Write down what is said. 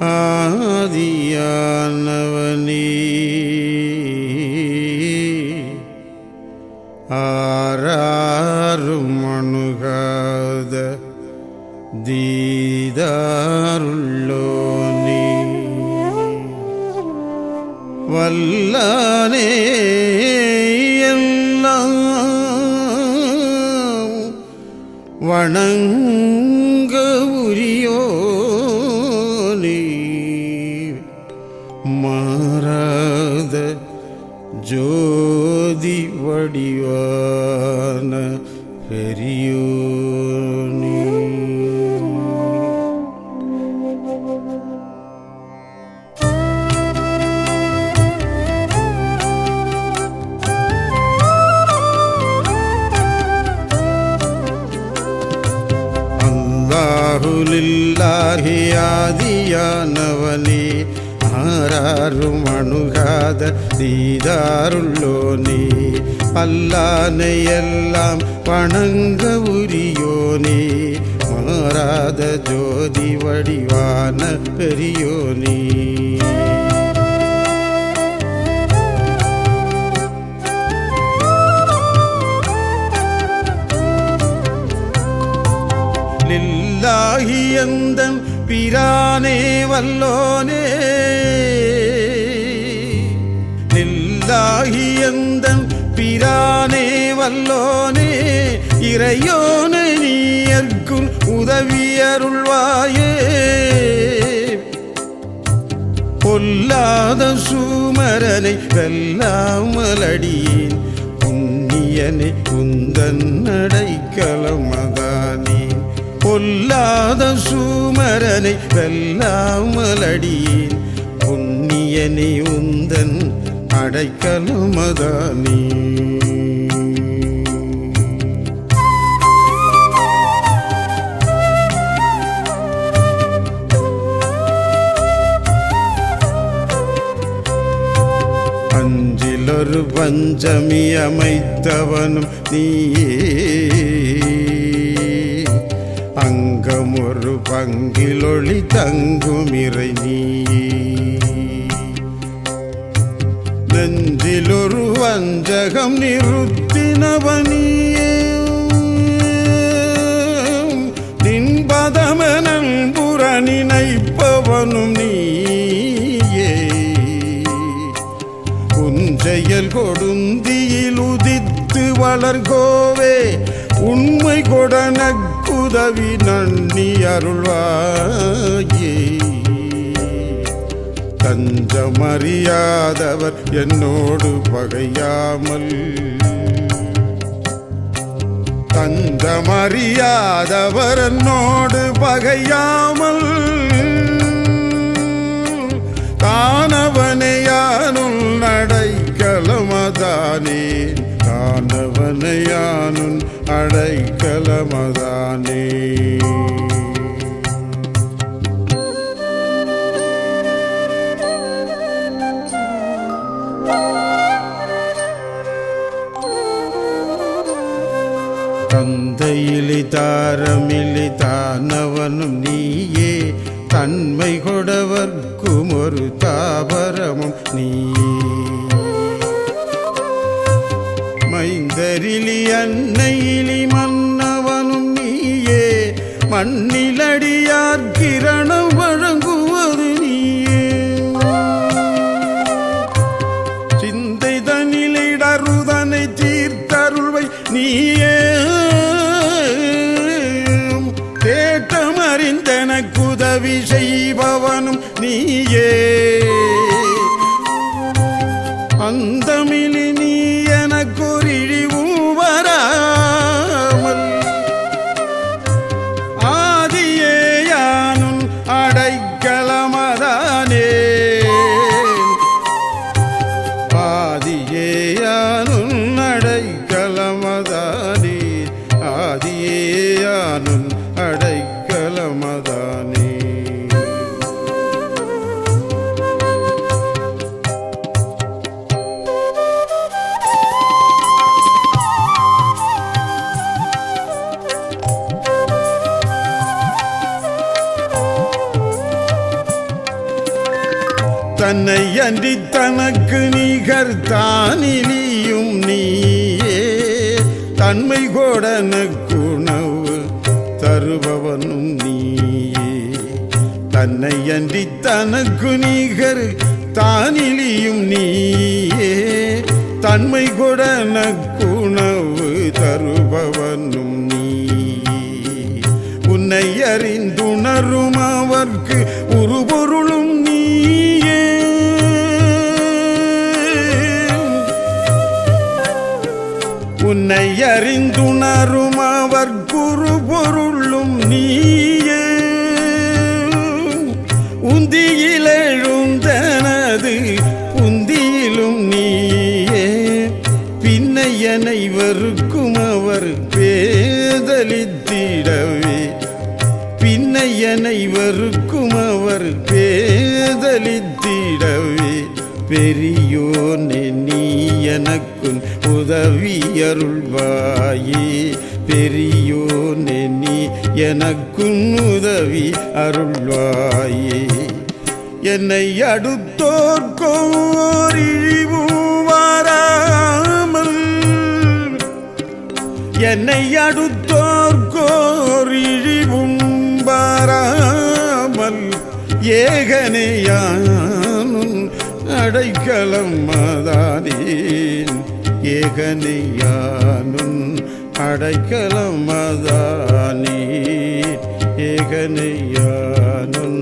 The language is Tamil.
ஆதியானவனே. ஆராரும் அணுகாத தீதாருள்ளோனே. வல்லானே வணங்க ஜோதி வடிவான பெரியோனே. அல்லாஹுலில்லாஹி ஆதியானவனே அணுகாத தீதாருள்ளோனே அல்லானை எல்லாம் வணங்க உரியோனே மாறாத ஜோதி வடிவான பெரியோனே லில்லாஹி எந்தன் பிரானே வல்லோனே இறையோனே நீயர்க்கும் உதவியருள்வாயே பொல்லாத சூமரனை வெல்லாமலடியேன் புண்ணியனை குந்தன் அடைக்கலமதானேன் பொல்லாத சூமரனை வெல்லாமலடியேன் புண்ணியனை உந்தன் அடைக்கலமதானே அஞ்சிலொரு பஞ்சமி அமைத்தவனும் நீயே. அங்கம் ஒரு பங்கிலொளி தங்குமிறை நீ நெஞ்சிலொரு வஞ்சகம் நிறுத்தினவனியே. நின்பதமெனல் புற நினைப்பவனும் நீயே செயல் கொடுந்தியில் உதித்து வளர்கோவே உண்மை கொடனக்குதவி நன்னி அருள்வாயே. தஞ்சமறியாதவர் என்னோடு பகையாமல் தஞ்சமறியாதவர் என்னோடு பகையாமல் தானவனையானுள் அடைக்கலமதானே. தந்தையிலி தாரமிலி தானவனும் நீயே தன்மை கொடவர்க்கும் ஒரு தாபரமும் நீயே. மைந்தரிலி அன்னையிலி மன்னவனும் நீயே. மண்ணிலடியார் கிரணம் வழங்குவது நீயே. சிந்தை தனிலிடருதனை தீர்த்தருள்வை நீயே. தேட்டமறிந்தன குதவி செய்பவனும் நீயே. ஆதியேயானும் அடைக்கலமதானே தன்னை அன்றி தனக்கு நிகர் தன்மை கோடனக்குணவு தருபவனும் நீயே. தன்னை அன்றி தனக்கு நீகர் தானிலியும் நீயே. தன்மை கொடன குணவு தருபவனும் நீ உன்னை அறிந்துணரும் அவர்க்கு உருபொருளும் உன்னை அறிந்துணரும் அவர் குரு பொருளும் நீயே. உந்தியில் எழுந்தனது புந்தியிலும் நீயே. பின்னை அனைவருக்கும் அவர் பேதலித்திடவே. பின்னை அனைவருக்கும் பெரியோனே நீ எனக்கும் உதவியருள்வாயே பெரியோனே நீ எனக்கும் உதவி அருள்வாயே. என்னை அடுத்தோர்க்கோர் இழிவும் வாராமல் என்னை அடுத்தோர்க்கோர் இழிவும் பாராமல் ஏகனையானும் அடைக்கலம் மதானீன் ஏகனையானும் அடைக்கலம் மதானே ஏகனையானும்